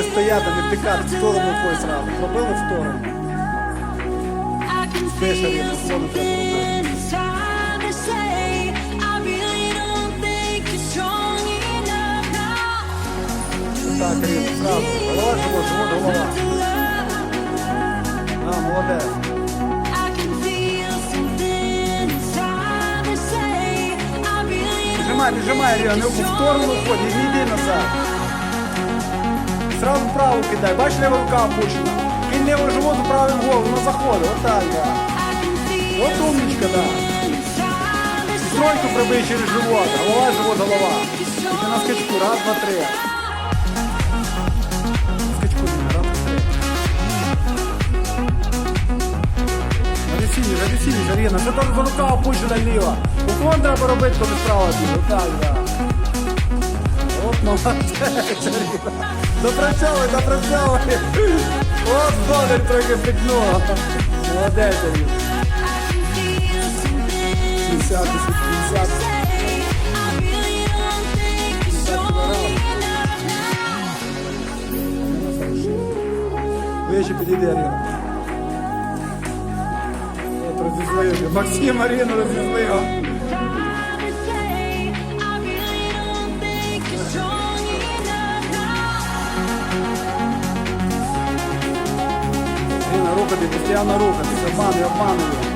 стояти, не втикати, в сторону рукою зразу. Пробили в сторону. Спиш, Спиш, Аріна, зону треба робити. Так, Аріна, зразу. Голова, живот, живот, голова. А, молодець. Нажимай, нажимай, Аріна, не в сторону входь, не йди назад. Сразу вправо кидай, бачиш, ліва рука опущена. Кинь лівий живот, правим голову, на заходи, отак, да. От умничка, да. Тройку пробий через живот, голова, живот, голова. Тільки на скачку, раз, два, три. Скачку, раз, два, три. Агресивніше, агресивніше, Аріна, це за рука опущена ліва. Уклон треба робити, коли справа біля, отак, да. Аріна. Допрацьовуй, допрацьовуй. От донор трохи пікнула. Молодець, Аріна. 50, 50. Вище підійди, Аріна. От розізлив. Максим Аріну розізлив. Аріна, рухати, постійно рухатися, обмануй. Молодець.